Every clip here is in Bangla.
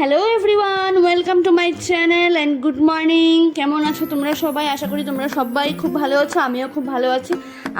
Hello everyone welcome to my channel and good morning কেমন আছো তোমরা সবাই? আশা করি তোমরা সবাই খুব ভালো আছো, আমিও খুব ভালো আছি।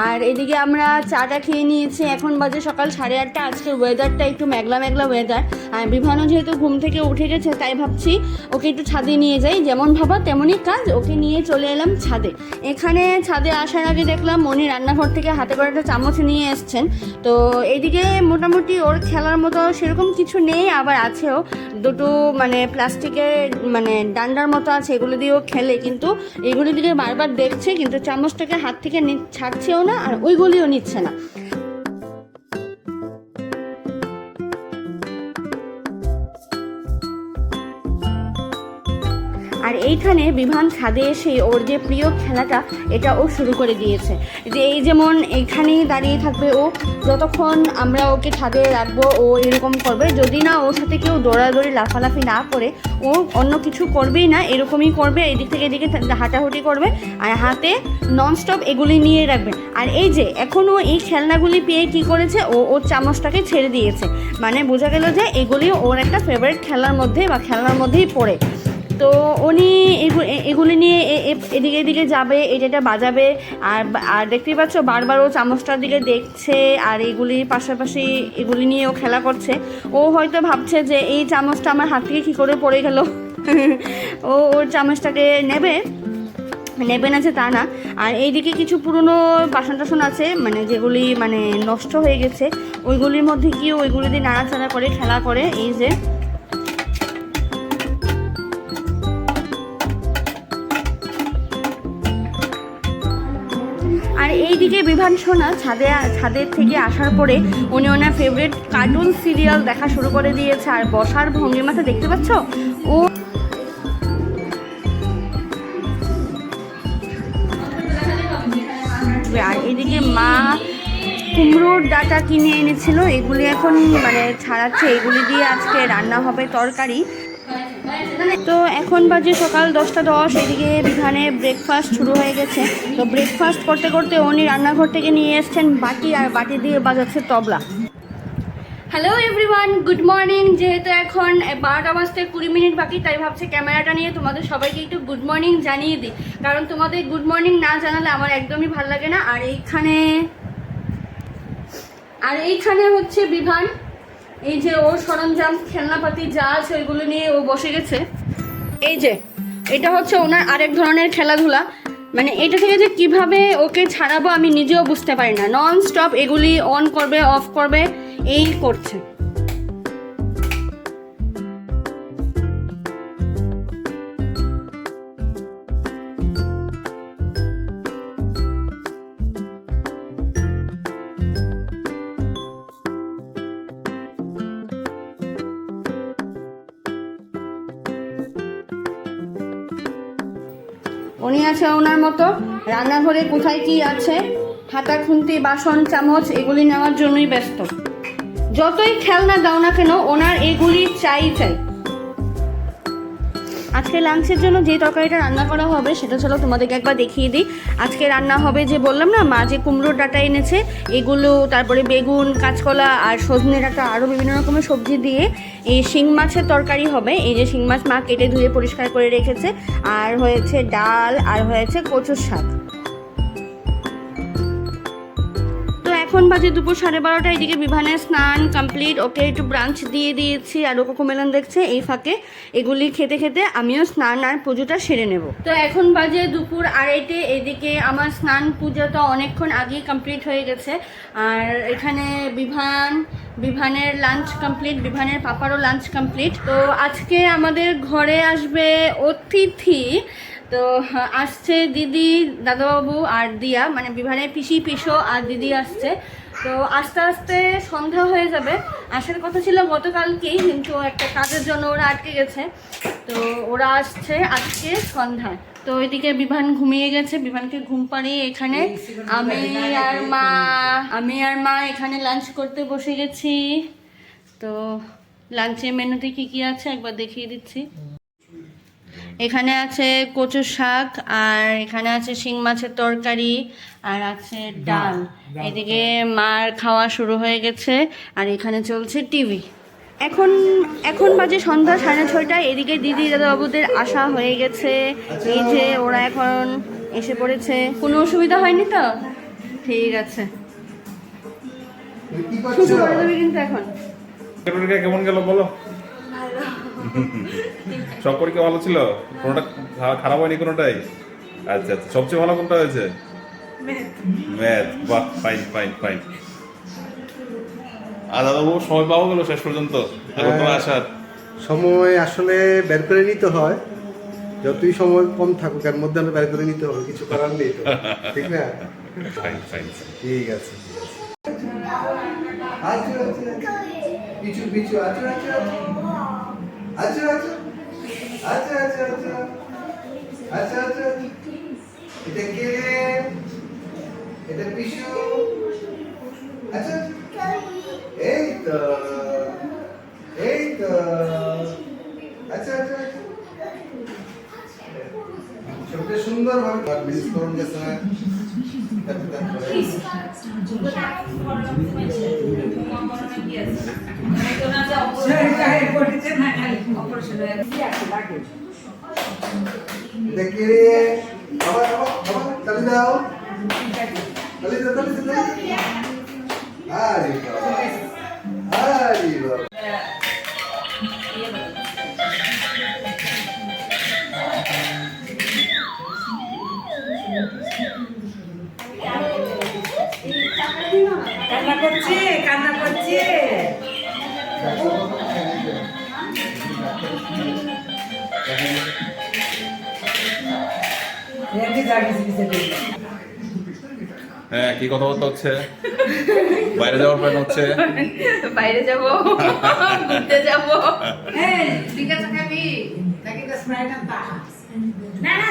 আর এদিকে আমরা চাটা খেয়ে নিয়েছি, এখন বাজে সকাল সাড়ে আটটা আজকের ওয়েদারটা একটু মেঘলা মেঘলা ওয়েদার আর বিভানও যেহেতু ঘুম থেকে উঠে গেছে, তাই ভাবছি ওকে একটু ছাদে নিয়ে যাই। যেমন ভাবা তেমনই কাজ, ওকে নিয়ে চলে এলাম ছাদে। এখানে ছাদে আসার আগে দেখলাম মনি রান্নাঘর থেকে হাতে করে একটা চামচ নিয়ে এসছেন। তো এদিকে মোটামুটি ওর খেলার মতো সেরকম কিছু নেই, আবার আছেও। দুটো মানে প্লাস্টিকের মানে ডান্ডার মতো আছে, এগুলো দিয়েও খেলে, কিন্তু এগুলি দিকে বারবার দেখছে, কিন্তু চামচটাকে হাত থেকে ছাড়ছেও না আর ওইগুলিও নিচ্ছে না। এইখানে বিভান ছাদে এসে ওর যে প্রিয় খেলাটা এটা ও শুরু করে দিয়েছে। যে এই যেমন এইখানেই দাঁড়িয়ে থাকবে ও, যতক্ষণ আমরা ওকে ছাদে রাখব, ও এরকম করবে। যদি না ওর সাথে কেউ দৌড়াদৌড়ি, লাফালাফি না করে, ও অন্য কিছু করবেই না, এরকমই করবে, এদিক থেকে এদিকে হাঁটাহুটি করবে, আর হাতে ননস্টপ এগুলি নিয়ে রাখবে। আর এই যে এখনও এই খেলনাগুলি পেয়ে কি করেছে, ও ওর চামচটাকে ছেড়ে দিয়েছে। মানে বোঝা গেল যে এগুলি ওর একটা ফেভারিট খেলার মধ্যে বা খেলনার মধ্যেই পড়ে। তো উনি এগুলি নিয়ে এদিকে এদিকে যাবে, এটা বাজাবে। আর আর দেখতেই পাচ্ছ, বারবার ও চামচটার দিকে দেখছে, আর এগুলির পাশাপাশি এগুলি নিয়ে ও খেলা করছে। ও হয়তো ভাবছে যে এই চামচটা আমার হাত থেকে কী করে পড়ে গেল? ও ওর চামচটাকে নেবে নেবে না যে তা না। আর এইদিকে কিছু পুরনো বাসন টাসন আছে মানে যেগুলি মানে নষ্ট হয়ে গেছে, ওইগুলির মধ্যে গিয়ে ওইগুলি দিয়ে নাড়াচাড়া করে, খেলা করে, এই যে বিভান সোনা ছাদে ছাদের থেকে আসার পরে উনি ওনার ফেভারিট কার্টুন সিরিয়াল দেখা শুরু করে দিয়েছে। আর বসার ভঙ্গিমাটা দেখতে পাচ্ছ? ও আর এদিকে মা কুমড়োর ডাটা কিনে এনেছিল। এগুলি এখন মানে ছাড়াচ্ছে। এগুলি দিয়ে আজকে রান্না হবে তরকারি। তো এখন বাজে সকাল দশটা দশ, এদিকে বিধানে ব্রেকফাস্ট শুরু হয়ে গেছে। তো ব্রেকফাস্ট করতে করতে উনি রান্নাঘর থেকে নিয়ে এসছেন বাটি, আর বাটি দিয়ে বাজাচ্ছে তবলা। হ্যালো এভরিওয়ান গুড মর্নিং যেহেতু এখন বারোটা বাজতে কুড়ি মিনিট বাকি, তাই ভাবছি ক্যামেরাটা নিয়ে তোমাদের সবাইকে একটু গুড মর্নিং জানিয়ে দিই। কারণ তোমাদের গুড মর্নিং না জানালে আমার একদমই ভালো লাগে না। আর এইখানে আর এইখানে হচ্ছে বিভান এই যে ওর সরঞ্জাম, খেলনাপাতি যা আছে ওইগুলো নিয়ে ও বসে গেছে। এই যে, এটা হচ্ছে ওনার আরেক ধরনের খেলাধুলা। মানে এটা থেকে যে কীভাবে ওকে ছাড়াবো আমি নিজেও বুঝতে পারি না। নন স্টপ এগুলি অন করবে অফ করবে, এই করছে। উনি আছে ওনার মতো। রান্নাঘরে কোথায় কি আছে? হাতা, খুন্তি, বাসন, চামচ, এগুলি নেওয়ার জন্যই ব্যস্ত। যতই খেলনা দাও না কেন, ওনার এগুলি চাই চাই। আজকে লাঞ্চের জন্য যে তরকারিটা রান্না করা হবে সেটা চলো তোমাদেরকে একবার দেখিয়ে দিই। আজকে রান্না হবে যে বললাম না, মা যে কুমড়োর ডাটা এনেছে, এগুলো, তারপরে বেগুন, কাঁচকলা আর সজনে ডাটা আরও বিভিন্ন রকমের সবজি দিয়ে এই শিং মাছের তরকারি হবে। এই যে শিং মাছ মা কেটে ধুয়ে পরিষ্কার করে রেখেছে। আর হয়েছে ডাল, আর হয়েছে কচুর শাক। এখন বাজে দুপুর সাড়ে বারোটা, এদিকে বিভানের স্নান কমপ্লিট ওকে একটু ব্রাঞ্চ দিয়ে দিয়েছি, আর ও কোকোমেলন দেখছে এই ফাঁকে। এগুলি খেতে খেতে আমিও স্নান আর পুজোটা সেরে নেব। তো এখন বাজে দুপুর আড়াইটে, এদিকে আমার স্নান পুজো তো অনেকক্ষণ আগেই কমপ্লিট হয়ে গেছে। আর এখানে বিভান, বিভানের লাঞ্চ কমপ্লিট বিভানের পাপারও লাঞ্চ কমপ্লিট তো আজকে আমাদের ঘরে আসবে অতিথি তো, আসছে দিদি, দাদাবাবু আর দিয়া মানে বিভানের পিসি, পিসো আর দিদি আসছে। তো, আস্তে আস্তে সন্ধ্যা হয়ে যাবে। আসার কথা ছিল গতকালকেই, কিন্তু একটা কাজের জন্য ওরা আটকে গেছে। তো, ওরা আসছে আজকে সন্ধ্যায়। তো ওইদিকে বিভান ঘুমিয়ে গেছে। বিভানকে ঘুম পাড়িয়ে এখানে আমি আর মা, আমি আর মা এখানে লাঞ্চ করতে বসে গেছি। তো লাঞ্চের মেনুতে কি কি আছে একবার দেখিয়ে দিচ্ছি। এখানে আছে কচু শাক আর এখানে আছে শিং মাছের তরকারি আর আছে ডাল। এদিকে মার খাওয়া শুরু হয়ে গেছে আর এখানে চলছে টিভি। এখন এখন বাজে সন্ধ্যা সাড়ে ছয়টা এদিকে দিদি দাদাবাবুদের আসা হয়ে গেছে। এই যে ওরা এখন এসে পড়েছে। কোনো অসুবিধা হয়নি তো? ঠিক আছে। কিন্তু এখন। কেমন গেল বলো? সব পরীক্ষা ভালো ছিল? কোনোটা খারাপ হয়নি কোনোটাই? আচ্ছা আচ্ছা। সবচেয়ে ভালো কোনটা হয়েছে? ম্যাথ। বাহ ফাইন ফাইন ফাইন আর দাদাবু সময় পাওয়া গেল শেষ পর্যন্ত? হ্যাঁ। আসার? সময় আসলে বের করে নিতে হয়। যতই সময় কম থাকুক এর মধ্যে আমরা বের করে নিতে হবে। কিছু করার নেই তো। ঠিক না? ফাইন ফাইন ঠিক আছে আচ্ছা আচ্ছা পিছু পিছু আচ্ছা আচ্ছা। আচ্ছা আচ্ছা আচ্ছা। আচ্ছা আচ্ছা। এটা কে? এটা পিসু। আচ্ছা, আচ্ছা। এই তো। এই তো। আচ্ছা আচ্ছা, আচ্ছা। সবচেয়ে সুন্দর ভাবে মিস করুন গেছে দেখিয়ে বাবা বাবা চলে যাও চলে যাও চলে যাও আরে বাবা কান্না করছে কান্না করছে। হ্যাঁ কি কথাবার্তা হচ্ছে? বাইরে যাওয়ার প্ল্যান হচ্ছে? বাইরে যাব ঘুরতে যাব। এই বিকাশ খাবি নাকি স্প্রাইট আনতা না না।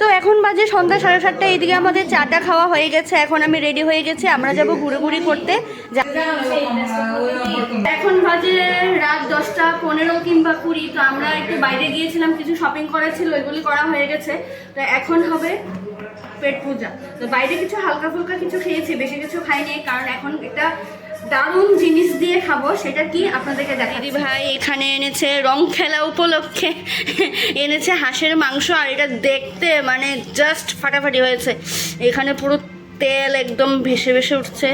তো এখন বাজে সন্ধ্যা সাড়ে সাতটা, এইদিকে আমাদের চাটা খাওয়া হয়ে গেছে, এখন আমি রেডি হয়ে গেছি, আমরা যাব ঘুরে করতে। এখন বাজে রাত দশটা পনেরো কিংবা কুড়ি, তো আমরা একটু বাইরে গিয়েছিলাম, কিছু শপিং করা ছিল এগুলি করা হয়ে গেছে। তো এখন হবে পেট পূজা। তো বাইরে কিছু হালকা ফুলকা কিছু খেয়েছি, বেশি কিছু খাইনি, কারণ এখন একটা দারুণ জিনিস দিয়ে খাব, সেটা কি আপনাদেরকে দেখাদি ভাই এখানে এনেছে রং খেলা উপলক্ষে, এনেছে হাঁসের মাংস, আর এটা দেখতে মানে জাস্ট ফাটাফাটি হয়েছে। এখানে পুরো তেল একদম ভেসে ভেসে উঠছে।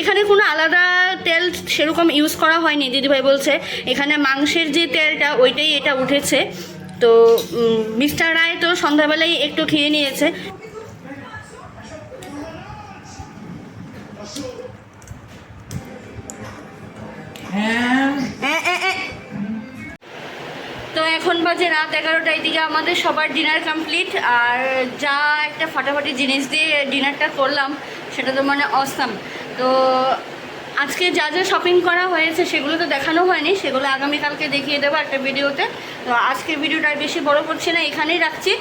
এখানে কোনো আলাদা তেল সেরকম ইউজ করা হয়নি দিদিভাই বলছে। এখানে মাংসের যে তেলটা, ওইটাই এটা উঠেছে। তো মিস্টার রায় তো সন্ধ্যাবেলায় একটু খেয়ে নিয়েছে। বাজে রাত এগারোটার দিকে আমাদের সবার ডিনার কমপ্লিট আর যা একটা ফাটাফাটি জিনিস দিয়ে ডিনারটা করলাম, সেটা তো মানে অসাম তো আজকে যা যা শপিং করা হয়েছে, সেগুলো তো দেখানো হয়নি, সেগুলো আগামীকালকে দেখিয়ে দেবো একটা ভিডিওতে তো আজকের ভিডিওটা বেশি বড় করছি না, এখানেই রাখছি।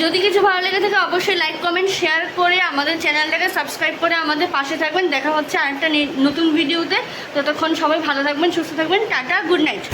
যদি কিছু ভালো লেগে থাকে, অবশ্যই লাইক কমেন্ট শেয়ার করে আমাদের চ্যানেলটাকে সাবস্ক্রাইব করে আমাদের পাশে থাকবেন। দেখা হচ্ছে আরেকটা নতুন ভিডিওতে ততক্ষণ সবাই ভালো থাকবেন, সুস্থ থাকবেন। Tata good night